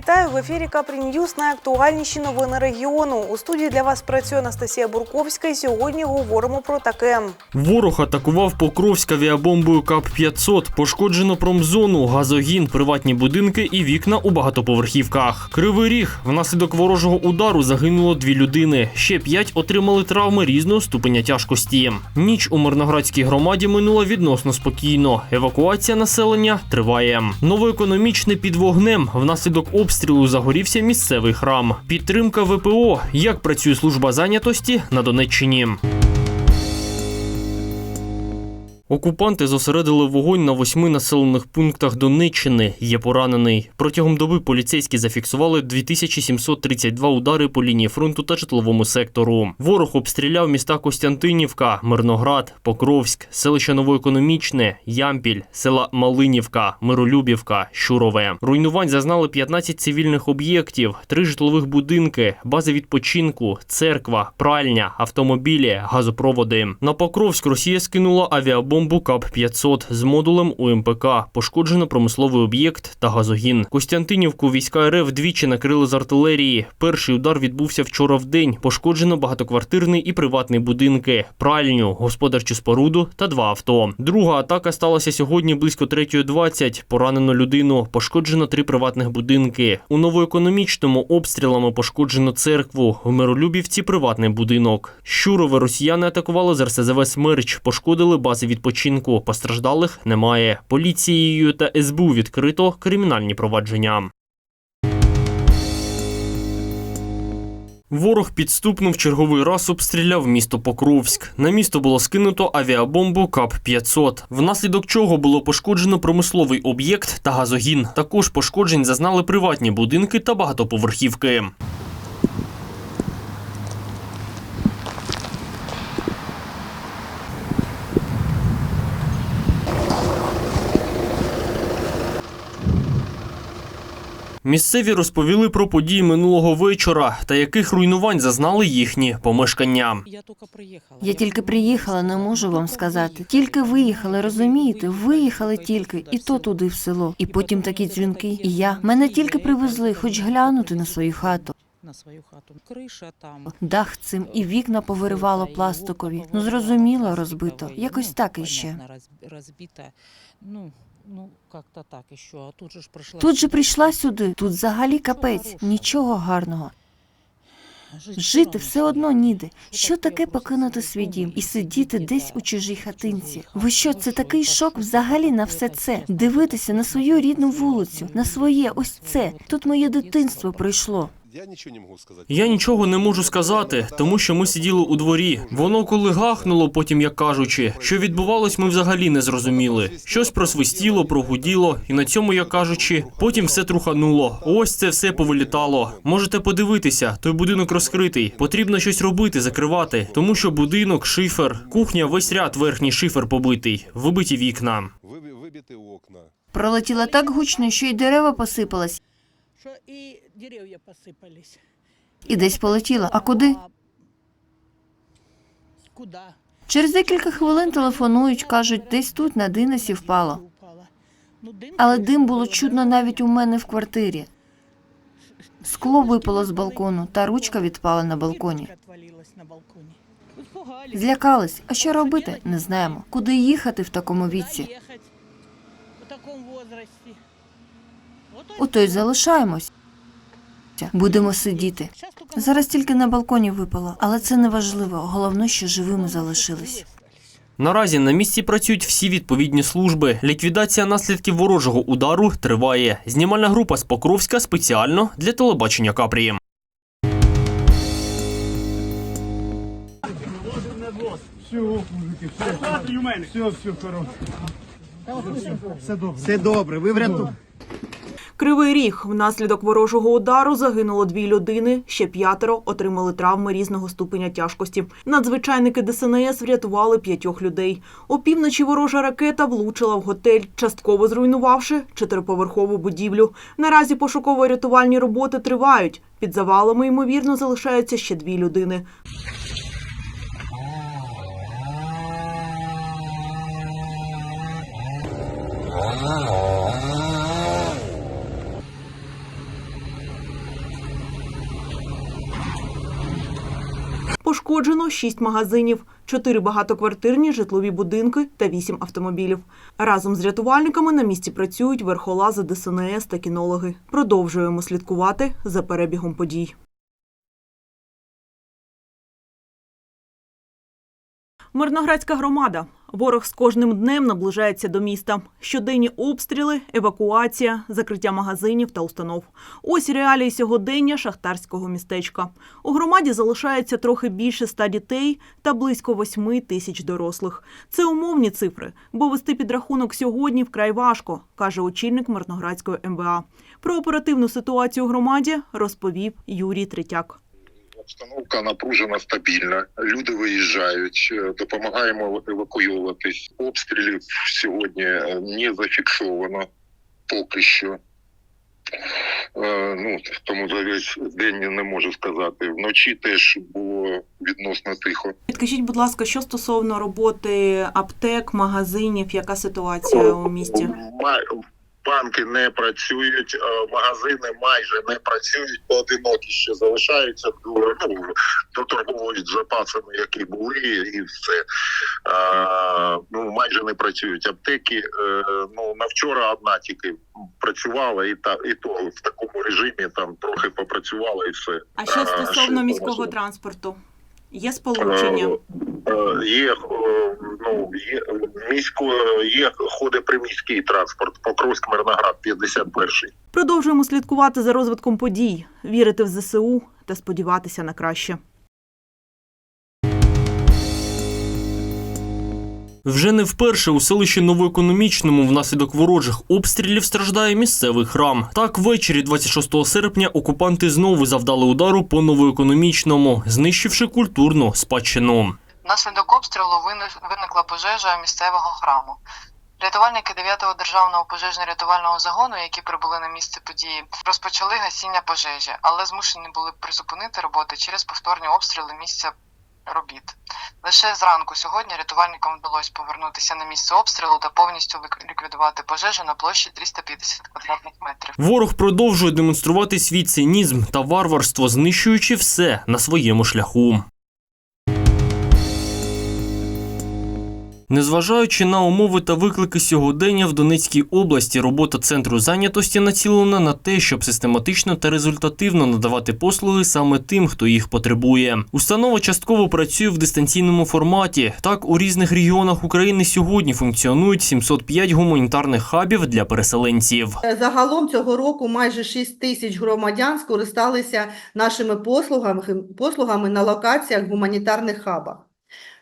вітаю в ефірі Ньюс найактуальніші новини регіону. У студії для вас працює Анастасія Бурковська. І сьогодні говоримо про таке. Ворог атакував Покровськ авіабомбою КАП-500. Пошкоджено промзону, газогін, приватні будинки і вікна у багатоповерхівках. Кривий ріг. Внаслідок ворожого удару загинуло дві людини. Ще п'ять отримали травми різного ступеня тяжкості. Ніч у Мирноградській громаді минула відносно спокійно. Евакуація населення триває. Новоекономічне під вогнем. Внаслідок обстрілу загорівся місцевий храм. Підтримка ВПО. Як працює служба зайнятості на Донеччині? Окупанти зосередили вогонь на восьми населених пунктах Донеччини. Є поранений. Протягом доби поліцейські зафіксували 2732 удари по лінії фронту та житловому сектору. Ворог обстріляв міста Костянтинівка, Мирноград, Покровськ, селище Новоекономічне, Ямпіль, села Малинівка, Миролюбівка, Щурове. Руйнувань зазнали 15 цивільних об'єктів, три житлових будинки, бази відпочинку, церква, пральня, автомобілі, газопроводи. На Покровськ Росія скинула авіабомбу КАП-500 з модулем УМПК. Пошкоджено промисловий об'єкт та газогін. Костянтинівку війська РФ двічі накрили з артилерії. Перший удар відбувся вчора в день. Пошкоджено багатоквартирний і приватний будинки, пральню, господарчу споруду та два авто. Друга атака сталася сьогодні близько 3.20. Поранено людину. Пошкоджено три приватних будинки. У новоекономічному обстрілами пошкоджено церкву. В Миролюбівці приватний будинок. Щурове росіяни атакували з РСЗВ «Смерч». Пошкодили бази відпочинку. Постраждалих немає. Поліцією та СБУ відкрито кримінальні провадження. Ворог підступно в черговий раз обстріляв місто Покровськ. На місто було скинуто авіабомбу КАП-500, внаслідок чого було пошкоджено промисловий об'єкт та газогін. Також пошкоджень зазнали приватні будинки та багатоповерхівки. Місцеві розповіли про події минулого вечора та яких руйнувань зазнали їхні помешкання. Я тільки приїхала. Я тільки приїхала, не можу вам сказати. Тільки виїхали, розумієте? Виїхали тільки, і то туди в село. І потім такі дзвінки. І я мене тільки привезли, хоч глянути на свою хату. на свою хату. Криша там. Дах цим і вікна повиривало пластикові. Ну зрозуміло, розбито. Якось так іще. Понятно, роз- розбито. Ну, ну, как-то так еще. А тут же ж прийшла. Тут же прийшла сюди. Тут взагалі капець. Нічого гарного. Жити все одно ніде. Що таке покинути свій дім і сидіти десь у чужій хатинці? Ви що, це такий шок взагалі на все це? Дивитися на свою рідну вулицю, на своє ось це. Тут моє дитинство пройшло. Я нічого не можу сказати. Я нічого не можу сказати, тому що ми сиділи у дворі. Воно коли гахнуло, потім як кажучи, що відбувалось, ми взагалі не зрозуміли. Щось просвистіло, прогуділо, і на цьому, як кажучи, потім все трухануло. Ось це все повилітало. Можете подивитися, той будинок розкритий. Потрібно щось робити, закривати, тому що будинок, шифер, кухня, весь ряд верхній шифер побитий, вибиті вікна. Вибі- Вибіти окна. Пролетіло так гучно, що й дерева посипалось, Що і дерев'я посипались. і десь полетіло. А куди? Куди? Через декілька хвилин телефонують, кажуть, десь тут на Динесі впало. Ну, Але дим було чудно навіть у мене в квартирі. Скло випало з балкону, та ручка відпала на балконі. Злякались. А що робити? Не знаємо. Куди їхати в такому віці? У такому возрасті? Ото й залишаємось. Будемо сидіти. Зараз тільки на балконі випало, але це не важливо. Головне, що живими залишились. Наразі на місці працюють всі відповідні служби. Ліквідація наслідків ворожого удару триває. Знімальна група з Покровська спеціально для телебачення Капрі. Все добре, ви врятуєте. Кривий ріг. Внаслідок ворожого удару загинуло дві людини. Ще п'ятеро отримали травми різного ступеня тяжкості. Надзвичайники ДСНС врятували п'ятьох людей. Опівночі ворожа ракета влучила в готель, частково зруйнувавши чотириповерхову будівлю. Наразі пошуково-рятувальні роботи тривають. Під завалами ймовірно залишаються ще дві людини. Пошкоджено шість магазинів, чотири багатоквартирні житлові будинки та вісім автомобілів. Разом з рятувальниками на місці працюють верхолази ДСНС та кінологи. Продовжуємо слідкувати за перебігом подій. Мирноградська громада. Ворог з кожним днем наближається до міста. Щоденні обстріли, евакуація, закриття магазинів та установ. Ось реалії сьогодення шахтарського містечка. У громаді залишається трохи більше ста дітей та близько восьми тисяч дорослих. Це умовні цифри, бо вести підрахунок сьогодні вкрай важко, каже очільник Мирноградської МВА. Про оперативну ситуацію у громаді розповів Юрій Третяк. Обстановка напружена стабільна. Люди виїжджають, е, допомагаємо евакуюватись. Обстрілів сьогодні е, не зафіксовано поки що. Е, Ну, тому за весь день не можу сказати. Вночі теж було відносно тихо. Підкажіть, будь ласка, що стосовно роботи аптек, магазинів, яка ситуація у місті? Банки не працюють, е, магазини майже не працюють, поодинокі ще залишаються, до- ну, доторговують запасами, які були, і все. А, ну, майже не працюють. Аптеки, е, ну, на вчора одна тільки працювала, і, та, і то в такому режимі там трохи попрацювала і все. А що стосовно міського транспорту? Є сполучення? Е, е, Є, е, ну, є, місько, є ходить приміський транспорт, Покровськ, Мирноград, 51-й. Продовжуємо слідкувати за розвитком подій, вірити в ЗСУ та сподіватися на краще. Вже не вперше у селищі Новоекономічному внаслідок ворожих обстрілів страждає місцевий храм. Так, ввечері 26 серпня окупанти знову завдали удару по новоекономічному, знищивши культурну спадщину. Внаслідок обстрілу виникла пожежа місцевого храму. Рятувальники 9-го державного пожежно-рятувального загону, які прибули на місце події, розпочали гасіння пожежі, але змушені були призупинити роботи через повторні обстріли місця робіт. Лише зранку сьогодні рятувальникам вдалося повернутися на місце обстрілу та повністю ліквідувати пожежу на площі 350 квадратних метрів. Ворог продовжує демонструвати свій цинізм та варварство, знищуючи все на своєму шляху. Незважаючи на умови та виклики сьогодення в Донецькій області, робота центру зайнятості націлена на те, щоб систематично та результативно надавати послуги саме тим, хто їх потребує. Установа частково працює в дистанційному форматі. Так, у різних регіонах України сьогодні функціонують 705 гуманітарних хабів для переселенців. Загалом цього року майже 6 тисяч громадян скористалися нашими послугами, послугами на локаціях гуманітарних хабах.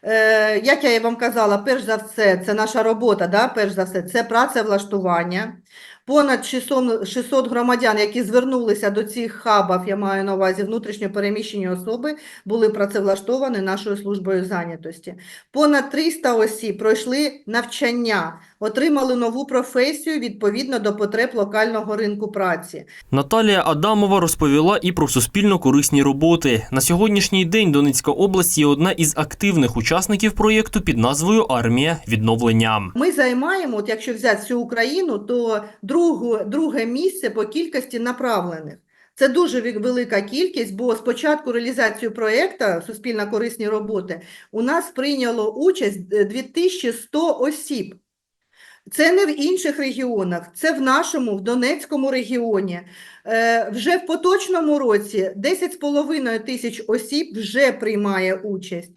Е, як я вам казала, перш за все, це наша робота, да? перш за все, це працевлаштування. Понад 600, 600 громадян, які звернулися до цих хабів, я маю на увазі внутрішньо переміщені особи, були працевлаштовані нашою службою зайнятості. Понад 300 осіб пройшли навчання, отримали нову професію відповідно до потреб локального ринку праці. Наталія Адамова розповіла і про суспільно корисні роботи. На сьогоднішній день Донецька область є одна із активних учасників проєкту під назвою Армія відновлення. Ми займаємо, от якщо взяти всю Україну, то другу, друге місце по кількості направлених. Це дуже велика кількість, бо з початку реалізації проєкту суспільно корисні роботи у нас прийняло участь е, 2100 осіб. Це не в інших регіонах, це в нашому, в Донецькому регіоні. Е, вже в поточному році 10,5 тисяч осіб вже приймає участь.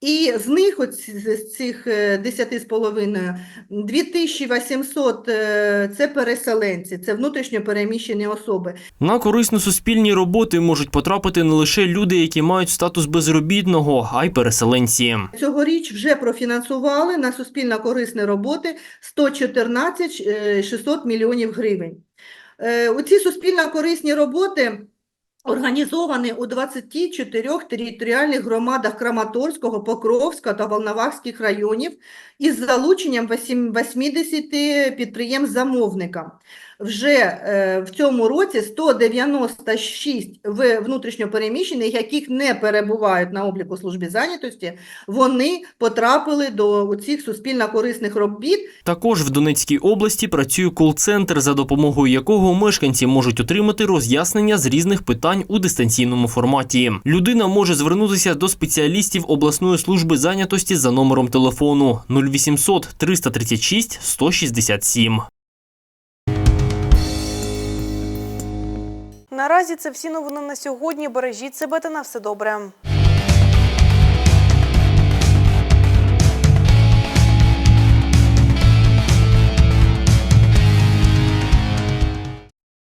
І з них, от з- цих е, 10,5, 2800 е, – це переселенці, це внутрішньо переміщені особи. На корисну суспільні роботи можуть потрапити не лише люди, які мають статус безробітного, а й переселенці. Цьогоріч вже профінансували на суспільно-корисні роботи 114 е, 600 мільйонів гривень. Е, У ці суспільно-корисні роботи організовані у 24 територіальних громадах Краматорського, Покровського та Волновахських районів із залученням 8 80 підприємств-замовника. Вже е, в цьому році 196 в внутрішньопереміщених, яких не перебувають на обліку службі зайнятості, вони потрапили до цих суспільно-корисних робіт Також в Донецькій області працює кол-центр, за допомогою якого мешканці можуть отримати роз'яснення з різних питань у дистанційному форматі. Людина може звернутися до спеціалістів обласної служби зайнятості за номером телефону 0800 336 167. Наразі це всі новини на сьогодні. Бережіть себе та на все добре.